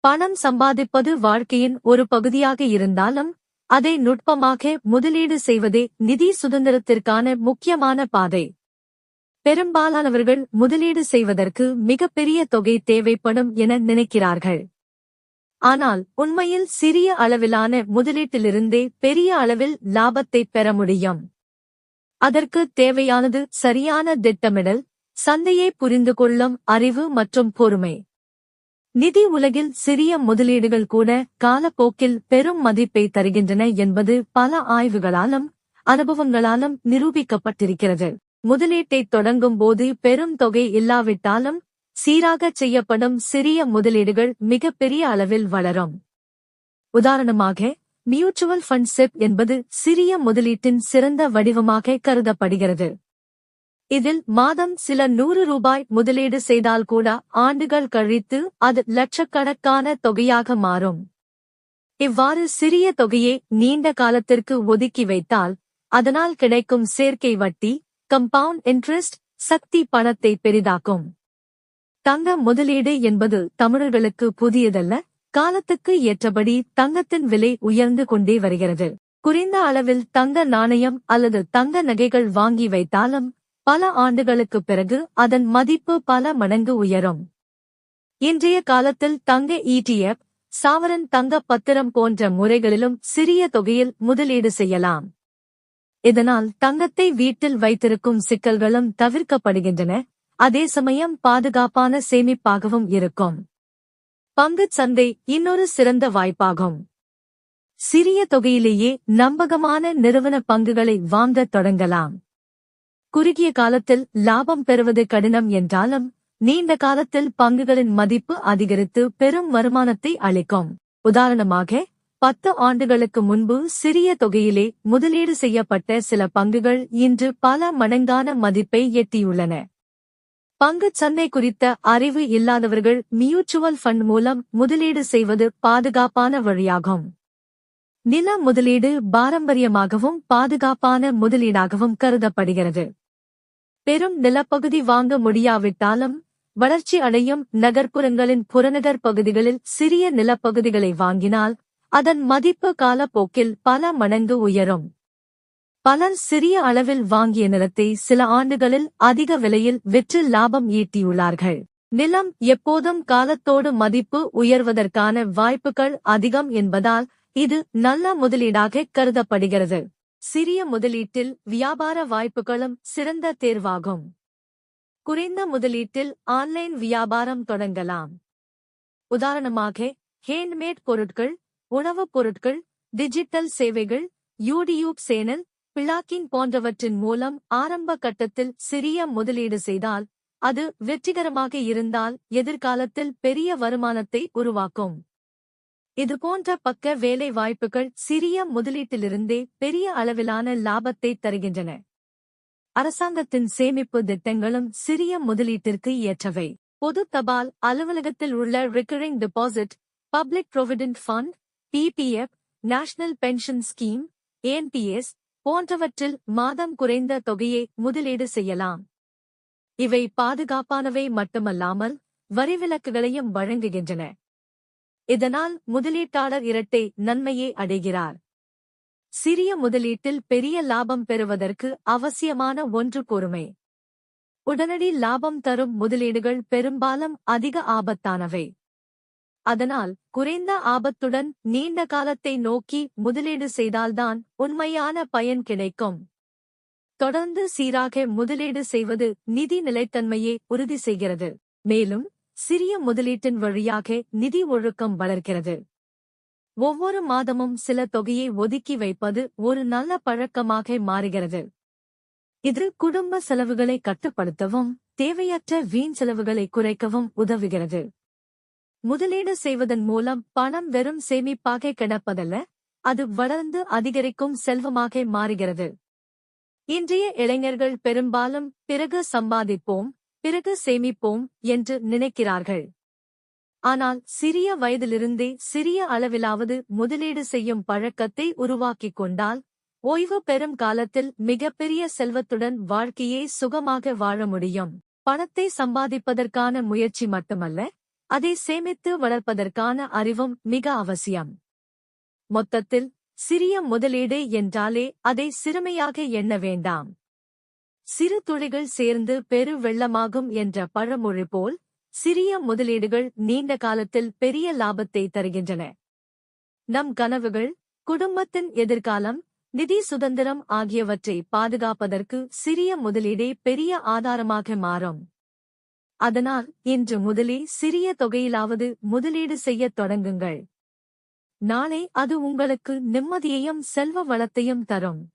பணம் சம்பாதிப்பது வாழ்க்கையின் ஒரு பகுதியாக இருந்தாலும் அதை நுட்பமாக முதலீடு செய்வதே நிதி சுதந்திரத்திற்கான முக்கியமான பாதை. பெரும்பாலானவர்கள் முதலீடு செய்வதற்கு மிகப்பெரிய தொகை தேவைப்படும் என நினைக்கிறார்கள். ஆனால் உண்மையில் சிறிய அளவிலான முதலீட்டிலிருந்தே பெரிய அளவில் லாபத்தை பெற முடியும். அதற்கு தேவையானது சரியான திட்டமிடல் சந்தையை புரிந்து கொள்ளும் அறிவு மற்றும் பொறுமை. நிதி உலகில் சிறிய முதலீடுகள் கூட காலப்போக்கில் பெரும் மதிப்பை தருகின்றன என்பது பல ஆய்வுகளாலும் அனுபவங்களாலும் நிரூபிக்கப்பட்டிருக்கிறது. முதலீட்டை தொடங்கும் போது பெரும் தொகை இல்லாவிட்டாலும் சீராகச் செய்யப்படும் சிறிய முதலீடுகள் மிகப்பெரிய அளவில் வளரும். உதாரணமாக மியூச்சுவல் ஃபண்ட் செப் என்பது சிறிய முதலீட்டின் சிறந்த வடிவமாக கருதப்படுகிறது. இதில் மாதம் சில நூறு ரூபாய் முதலீடு செய்தால் கூட ஆண்டுகள் கழித்து அது லட்சக்கணக்கான தொகையாக மாறும். இவ்வாறு சிறிய தொகையை நீண்ட காலத்திற்கு ஒதுக்கி வைத்தால் அதனால் கிடைக்கும் சேர்க்கை வட்டி கம்பவுண்ட் இன்ட்ரெஸ்ட் சக்தி பணத்தை பெரிதாக்கும். தங்க முதலீடு என்பது தமிழர்களுக்கு புதியதல்ல காலத்துக்கு ஏற்றபடி தங்கத்தின் விலை உயர்ந்து கொண்டே வருகிறது. குறைந்த அளவில் தங்க நாணயம் அல்லது தங்க நகைகள் வாங்கி வைத்தாலும் பல ஆண்டுகளுக்குப் பிறகு அதன் மதிப்பு பல மடங்கு உயரும். இன்றைய காலத்தில் தங்க இடிஎஃப் சாவரன் தங்க பத்திரம் போன்ற முறைகளிலும் சிறிய தொகையில் முதலீடு செய்யலாம். இதனால் தங்கத்தை வீட்டில் வைத்திருக்கும் சிக்கல்களும் தவிர்க்கப்படுகின்றன அதே சமயம் பாதுகாப்பான சேமிப்பாகவும் இருக்கும். பங்குச் சந்தை இன்னொரு சிறந்த வாய்ப்பாகும். சிறிய தொகையிலேயே நம்பகமான நிறுவன பங்குகளை வாங்கத் தொடங்கலாம். குறுகிய காலத்தில் லாபம் பெறுவது கடினம் என்றாலும் நீண்ட காலத்தில் பங்குகளின் மதிப்பு அதிகரித்து பெரும் வருமானத்தை அளிக்கும். உதாரணமாக பத்து ஆண்டுகளுக்கு முன்பு சிறிய தொகையிலே முதலீடு செய்யப்பட்ட சில பங்குகள் இன்று பல மடங்கான மதிப்பை எட்டியுள்ளன. பங்குச் சந்தை குறித்த அறிவு இல்லாதவர்கள் மியூச்சுவல் ஃபண்ட் மூலம் முதலீடு செய்வது பாதுகாப்பான வழியாகும். நில முதலீடு பாரம்பரியமாகவும் பாதுகாப்பான முதலீடாகவும் கருதப்படுகிறது. பெரும் நிலப்பகுதி வாங்க முடியாவிட்டாலும் வளர்ச்சி அடையும் நகர்ப்புறங்களின் புறநகர் பகுதிகளில் சிறிய நிலப்பகுதிகளை வாங்கினால் அதன் மதிப்பு காலப்போக்கில் பல மடங்கு உயரும். பலர் சிறிய அளவில் வாங்கிய நிலத்தை சில ஆண்டுகளில் அதிக விலையில் விற்று லாபம் ஈட்டியுள்ளார்கள். நிலம் எப்போதும் காலத்தோடு மதிப்பு உயர்வதற்கான வாய்ப்புகள் அதிகம் என்பதால் இது நல்ல முதலீடாக கருதப்படுகிறது. சிறிய முதலீட்டில் வியாபார வாய்ப்புகளும் சிறந்த தேர்வாகும். குறைந்த முதலீட்டில் ஆன்லைன் வியாபாரம் தொடங்கலாம். உதாரணமாக ஹேண்ட்மேட் பொருட்கள் உணவுப் பொருட்கள் டிஜிட்டல் சேவைகள் யூடியூப் சேனல் பிளாக்கிங் போன்றவற்றின் மூலம் ஆரம்ப கட்டத்தில் சிறிய முதலீடு செய்தால் அது வெற்றிகரமாக இருந்தால் எதிர்காலத்தில் பெரிய வருமானத்தை உருவாக்கும். இதுபோன்ற பக்க வேலை வாய்ப்புகள் சிறிய முதலீட்டிலிருந்தே பெரிய அளவிலான லாபத்தை தருகின்றன. அரசாங்கத்தின் சேமிப்பு திட்டங்களும் சிறிய முதலீட்டிற்கு ஏற்றவை. பொது தபால் அலுவலகத்தில் உள்ள recurring deposit public provident fund PPF national pension scheme NPS போன்றவற்றில் மாதம் குறைந்த தொகையை முதலீடு செய்யலாம். இவை பாதுகாப்பானவை மட்டுமல்லாமல் வரிவிலக்குகளையும் வழங்குகின்றன. இதனால் முதலீட்டாளர் இரட்டை நன்மையை அடைகிறார். சிறிய முதலீட்டில் பெரிய லாபம் பெறுவதற்கு அவசியமான ஒன்று பொறுமை உடனடி லாபம் தரும் முதலீடுகள் பெரும்பாலும் அதிக ஆபத்தானவை. அதனால் குறைந்த ஆபத்துடன் நீண்ட காலத்தை நோக்கி முதலீடு செய்தால்தான் உண்மையான பயன் கிடைக்கும். தொடர்ந்து சீராக முதலீடு செய்வது நிதி நிலைத்தன்மையை உறுதி செய்கிறது. மேலும் சிறிய முதலீட்டின் வழியாக நிதி ஒழுக்கம் வளர்க்கிறது ஒவ்வொரு மாதமும் சில தொகையை ஒதுக்கி வைப்பது ஒரு நல்ல பழக்கமாக மாறுகிறது. இது குடும்ப செலவுகளை கட்டுப்படுத்தவும் தேவையற்ற வீண் செலவுகளை குறைக்கவும் உதவுகிறது. முதலீடு செய்வதன் மூலம் பணம் வெறும் சேமிப்பாக கிடப்பதல்ல அது வளர்ந்து அதிகரிக்கும் செல்வமாக மாறுகிறது. இன்றைய இளைஞர்கள் பெரும்பாலும் பிறகு சம்பாதிப்போம் பிறகு சேமிப்போம் என்று நினைக்கிறார்கள். ஆனால் சிறிய வயதிலிருந்தே சிறிய அளவிலாவது முதலீடு செய்யும் பழக்கத்தை உருவாக்கிக் கொண்டால் ஓய்வு பெறும் காலத்தில் மிகப்பெரிய செல்வத்துடன் வாழ்க்கையை சுகமாக வாழ முடியும். பணத்தை சம்பாதிப்பதற்கான முயற்சி மட்டுமல்ல அதை சேமித்து வளர்ப்பதற்கான அறிவும் மிக அவசியம். மொத்தத்தில் சிறிய முதலீடு என்றாலே அதை சிறுமையாக எண்ண வேண்டாம். சிறு துளிகள் சேர்ந்து பெரு வெள்ளமாகும் என்ற பழமொழி போல் சிறிய முதலீடுகள் நீண்ட காலத்தில் பெரிய லாபத்தை தருகின்றன. நம் கனவுகள் குடும்பத்தின் எதிர்காலம் நிதி சுதந்திரம் ஆகியவற்றை பாதுகாப்பதற்கு சிறிய முதலீடே பெரிய ஆதாரமாக மாறும். அதனால் இன்று முதலே சிறிய தொகையிலாவது முதலீடு செய்யத் தொடங்குங்கள். நாளை அது உங்களுக்கு நிம்மதியையும் செல்வ வளத்தையும் தரும்.